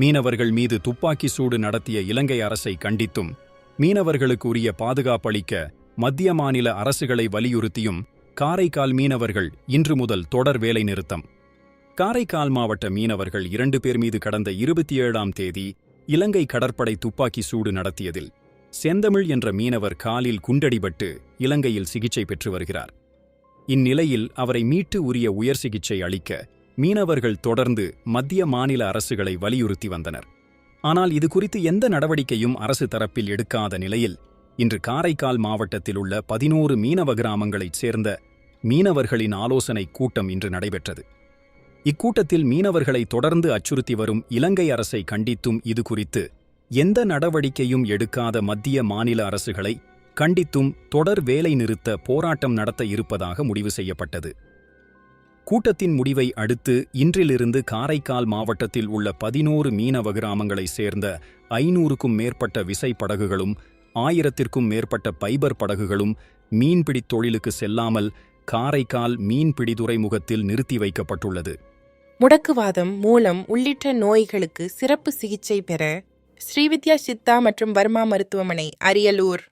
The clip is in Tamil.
மீனவர்கள் மீது துப்பாக்கி சூடு நடத்திய இலங்கை அரசை கண்டித்தும் மீனவர்களுக்கு உரிய பாதுகாப்பளிக்க மத்திய மாநில அரசுகளை வலியுறுத்தியும் காரைக்கால் மீனவர்கள் இன்று முதல் தொடர் வேலை நிறுத்தம். காரைக்கால் மாவட்ட மீனவர்கள் இரண்டு பேர் மீது கடந்த இருபத்தி ஏழாம் தேதி இலங்கை கடற்படை துப்பாக்கி சூடு நடத்தியதில் செந்தமிழ் என்ற மீனவர் காலில் குண்டடிபட்டு இலங்கையில் சிகிச்சை பெற்று வருகிறார். இந்நிலையில் அவரை மீட்டு உரிய உயர் சிகிச்சை அளிக்க மீனவர்கள் தொடர்ந்து மத்திய மாநில அரசுகளை வலியுறுத்தி வந்தனர். ஆனால் இது குறித்து எந்த நடவடிக்கையும் அரசு தரப்பில் எடுக்காத நிலையில் இன்று காரைக்கால் மாவட்டத்தில் உள்ள பதினோரு மீனவ கிராமங்களைச் சேர்ந்த மீனவர்களின் ஆலோசனை கூட்டம் இன்று நடைபெற்றது. இக்கூட்டத்தில் மீனவர்களை தொடர்ந்து அச்சுறுத்தி வரும் இலங்கை அரசை கண்டித்தும் இது குறித்து எந்த நடவடிக்கையும் எடுக்காத மத்திய மாநில அரசுகளை கண்டித்தும் தொடர் வேலை நிறுத்த போராட்டம் நடத்த இருப்பதாக முடிவு செய்யப்பட்டது. கூட்டத்தின் முடிவை அடுத்து இன்றிலிருந்து காரைக்கால் மாவட்டத்தில் உள்ள பதினோரு மீனவ கிராமங்களைச் சேர்ந்த ஐநூறுக்கும் மேற்பட்ட விசைப்படகுகளும் ஆயிரத்திற்கும் மேற்பட்ட பைபர் படகுகளும் மீன்பிடித் தொழிலுக்கு செல்லாமல் காரைக்கால் மீன்பிடி துறைமுகத்தில் நிறுத்தி வைக்கப்பட்டுள்ளது. முடக்குவாதம் மூலம் உள்ளிட்ட நோய்களுக்கு சிறப்பு சிகிச்சை பெற ஸ்ரீவித்யா சித்தா மற்றும் வர்மா மருத்துவமனை அரியலூர்.